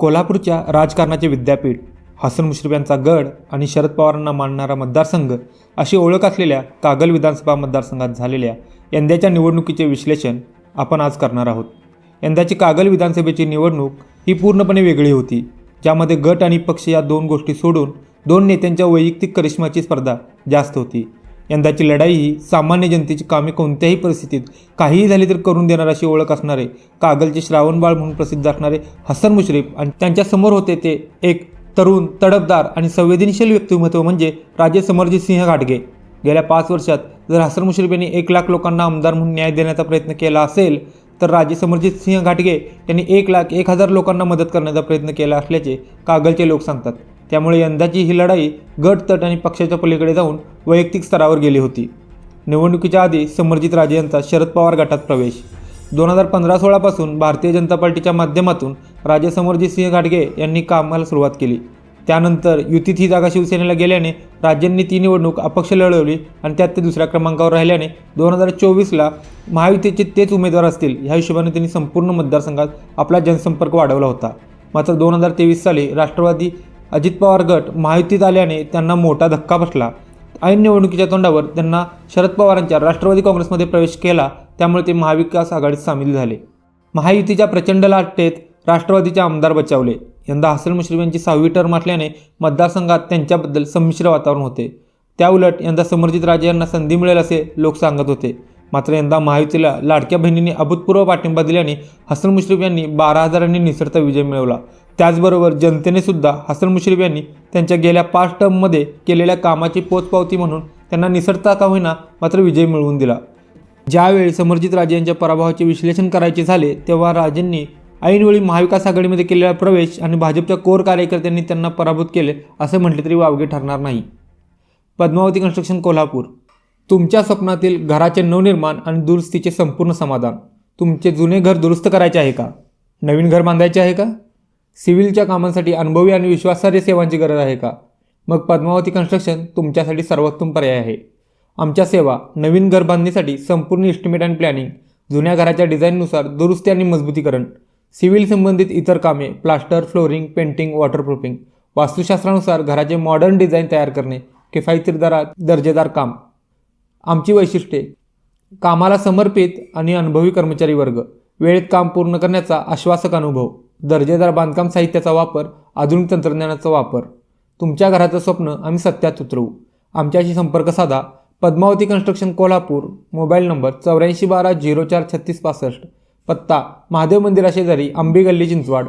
कोल्हापूरच्या राजकारणाचे विद्यापीठ हसन मुश्रीफ यांचा गड आणि शरद पवारांना मानणारा मतदारसंघ अशी ओळख असलेल्या कागल विधानसभा मतदारसंघात झालेल्या यंदाच्या निवडणुकीचे विश्लेषण आपण आज करणार आहोत. यंदाची कागल विधानसभेची निवडणूक ही पूर्णपणे वेगळी होती ज्यामध्ये गट आणि पक्ष या दोन गोष्टी सोडून दोन नेत्यांच्या वैयक्तिक करिश्माची स्पर्धा जास्त होती. यंदाची लढाई ही सामान्य जनतेची कामे कोणत्याही परिस्थितीत काहीही झाली तर करून देणार अशी ओळख असणारे कागलचे श्रावणबाळ म्हणून प्रसिद्ध असणारे हसन मुश्रीफ आणि त्यांच्यासमोर होते ते एक तरुण तडफदार आणि संवेदनशील व्यक्तिमत्व म्हणजे राजे समरजित सिंह घाटगे. गेल्या पाच वर्षात जर हसन मुश्रीफ यांनी एक लाख लोकांना आमदार म्हणून न्याय देण्याचा प्रयत्न केला असेल तर राजे समरजित सिंह घाटगे यांनी एक लाख एक हजार लोकांना मदत करण्याचा प्रयत्न केला असल्याचे कागलचे लोक सांगतात. त्यामुळे यंदाची ही लढाई गट तट आणि पक्षाच्या पलीकडे जाऊन वैयक्तिक स्तरावर गेली होती. निवडणुकीच्या आधी समरजित राजे यांचा शरद पवार गटात प्रवेश. दोन हजार पंधरा सोळापासून भारतीय जनता पार्टीच्या माध्यमातून राजे समरजित सिंह घाटगे यांनी कामाला सुरुवात केली. त्यानंतर युतीत ही जागा शिवसेनेला गेल्याने राज्यांनी ती निवडणूक अपक्ष लढवली आणि त्यात ते दुसऱ्या क्रमांकावर राहिल्याने दोन हजार चोवीसला महायुतीचे तेच उमेदवार असतील ह्या हिशोबाने त्यांनी संपूर्ण मतदारसंघात आपला जनसंपर्क वाढवला होता. मात्र दोन हजार तेवीस साली राष्ट्रवादी अजित पवार गट महायुतीत आल्याने त्यांना मोठा धक्का बसला. ऐन निवडणुकीच्या तोंडावर त्यांना शरद पवारांच्या राष्ट्रवादी काँग्रेसमध्ये प्रवेश केला त्यामुळे ते महाविकास आघाडीत सामील झाले. महायुतीच्या प्रचंड लाटेत राष्ट्रवादीचे आमदार बचावले. यंदा हसन मुश्रीफ यांची सहावी टर्म असल्याने मतदारसंघात त्यांच्याबद्दल संमिश्र वातावरण होते. त्याउलट यंदा समर्जित राजे यांना संधी मिळेल असे लोक सांगत होते. मात्र यंदा महायुतीला लाडक्या बहिणींनी अभूतपूर्व पाठिंबा दिल्याने हसन मुश्रीफ यांनी बारा हजारांनी निसरता विजय मिळवला. त्याचबरोबर जनतेने सुद्धा हसन मुश्रीफ यांनी त्यांच्या गेल्या पाच टर्ममध्ये केलेल्या कामाची पोचपावती म्हणून त्यांना निसरता का होईना मात्र विजय मिळवून दिला. ज्यावेळी समरजित राजे यांच्या पराभवाचे विश्लेषण करायचे झाले तेव्हा राजेंनी ऐनवेळी महाविकास आघाडीमध्ये केलेला प्रवेश आणि भाजपच्या कोर कार्यकर्त्यांनी त्यांना पराभूत केले असे म्हटले तरी वावगे ठरणार नाही. पद्मावती कन्स्ट्रक्शन कोल्हापूर. तुमच्या स्वप्नातील घराचे नवनिर्माण आणि दुरुस्तीचे संपूर्ण समाधान तुमचे जुने घर दुरुस्त करायचे आहे का? नवीन घर बांधायचे आहे का? सिव्हिलच्या कामांसाठी अनुभवी आणि विश्वासार्ह सेवांची गरज आहे का? मग पद्मावती कन्स्ट्रक्शन तुमच्यासाठी सर्वोत्तम पर्याय आहे. आमच्या सेवा नवीन घर बांधणीसाठी संपूर्ण इस्टिमेट अँड प्लॅनिंग जुन्या घराच्या डिझाईननुसार दुरुस्ती आणि मजबूतीकरण सिव्हिल संबंधित इतर कामे प्लास्टर फ्लोरिंग पेंटिंग वॉटरप्रूफिंग वास्तुशास्त्रानुसार घराचे मॉडर्न डिझाईन तयार करणे किफायतशीर दरात दर्जेदार काम. आमची वैशिष्ट्ये कामाला समर्पित आणि अनुभवी कर्मचारी वर्ग वेळेत काम पूर्ण करण्याचा आश्वासक अनुभव. दर्जेदार बांधकाम साहित्याचा वापर आधुनिक तंत्रज्ञानाचा वापर. तुमच्या घराचं स्वप्न आम्ही सत्यात उतरवू. आमच्याशी संपर्क साधा. Padmavati construction Kolhapur. Mobile number चौऱ्याऐंशी बारा झिरो चार छत्तीस पासष्ट. पत्ता महादेव मंदिराशेजारी आंबी गल्ली चिंचवाड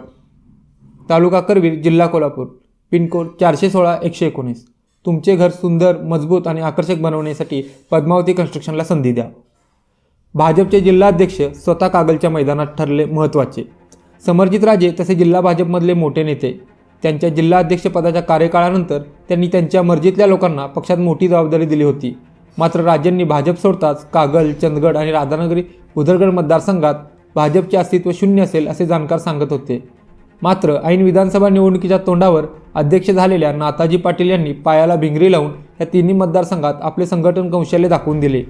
तालुका करवीर जिल्हा कोल्हापूर. पिनकोड चारशे सोळा एकशे एकोणीस. तुमचे घर सुंदर मजबूत आणि आकर्षक बनवण्यासाठी पद्मावती कन्स्ट्रक्शनला संधी द्या. भाजपचे जिल्हाध्यक्ष स्वतः कागलच्या मैदानात ठरले महत्त्वाचे. समर्जित राजे तसे जिल्हा भाजपमधले मोठे नेते. त्यांच्या जिल्हा अध्यक्षपदाच्या कार्यकाळानंतर त्यांनी त्यांच्या मर्जीतल्या लोकांना पक्षात मोठी जबाबदारी दिली होती. मात्र राज्यांनी भाजप सोडताच कागल चंदगड आणि राधानगरी उधरगड मतदारसंघात भाजपचे अस्तित्व शून्य असेल असे जाणकार सांगत होते. मात्र ऐन विधानसभा निवडणुकीच्या तोंडावर अध्यक्ष झालेल्या नाताजी पाटील यांनी पायाला भिंगरी लावून या तिन्ही मतदारसंघात आपले संघटन कौशल्य दाखवून दिले.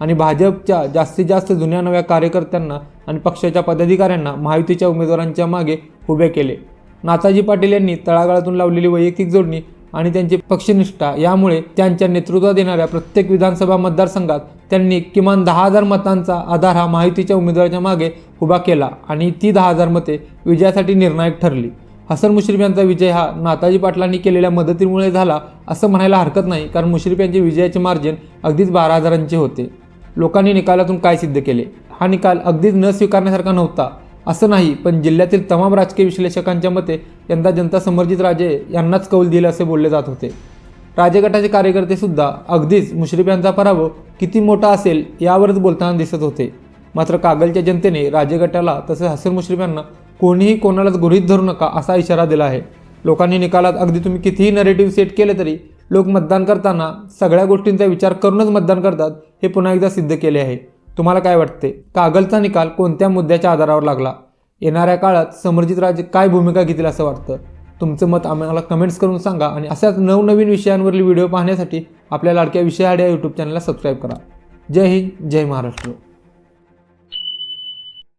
आणि भाजपच्या जास्तीत जास्त जुन्या नव्या कार्यकर्त्यांना आणि पक्षाच्या पदाधिकाऱ्यांना महायुतीच्या उमेदवारांच्या मागे उभे केले. नाताजी पाटील यांनी तळागाळातून लावलेली वैयक्तिक जोडणी आणि त्यांची पक्षनिष्ठा यामुळे त्यांच्या नेतृत्वात येणाऱ्या प्रत्येक विधानसभा मतदारसंघात त्यांनी किमान दहा हजार मतांचा आधार हा महायुतीच्या उमेदवाराच्या मागे उभा केला आणि ती दहा हजार मते विजयासाठी निर्णायक ठरली. हसन मुश्रीफ यांचा विजय हा नाताजी पाटलांनी केलेल्या मदतीमुळे झाला असं म्हणायला हरकत नाही कारण मुश्रीफ यांचे विजयाचे मार्जिन अगदीच बारा हजारांचे होते. लोकांनी निकालातून काय सिद्ध केले? हा निकाल अगदीच न स्वीकारण्यासारखा नव्हता. असं नाही पण जिल्ह्यातील तमाम राजकीय विश्लेषकांच्या मते यंदा जनता समर्जित राजे यांनाच कौल दिलं असे बोलले जात होते. राजगटाचे कार्यकर्ते सुद्धा अगदीच मुश्रीफ यांचा पराभव किती मोठा असेल यावरच बोलताना दिसत होते. मात्र कागलच्या जनतेने राजगटाला तसेच हसन मुश्रीफ यांना कोणीही कोणालाच गृहीत धरू नका असा इशारा दिला आहे. लोकांनी निकालात अगदी तुम्ही कितीही नरेटिव्ह सेट केले तरी लोक मतदान करताना सगळ्या गोष्टींचा विचार करूनच मतदान करतात हे पुन्हा एकदा सिद्ध केले आहे. तुम्हाला काय वाटते? कागलचा निकाल कोणत्या मुद्द्याच्या आधारावर लागला? येणाऱ्या काळात समर्जित राजे काय भूमिका घेतील असं वाटतं? तुमचं मत आम्हाला कमेंट्स करून सांगा आणि अशाच नवनवीन विषयांवरील व्हिडिओ पाहण्यासाठी आपल्या लाडक्या विषय आड्या यूट्यूब चॅनलला सबस्क्राईब करा. जय हिंद जय महाराष्ट्र.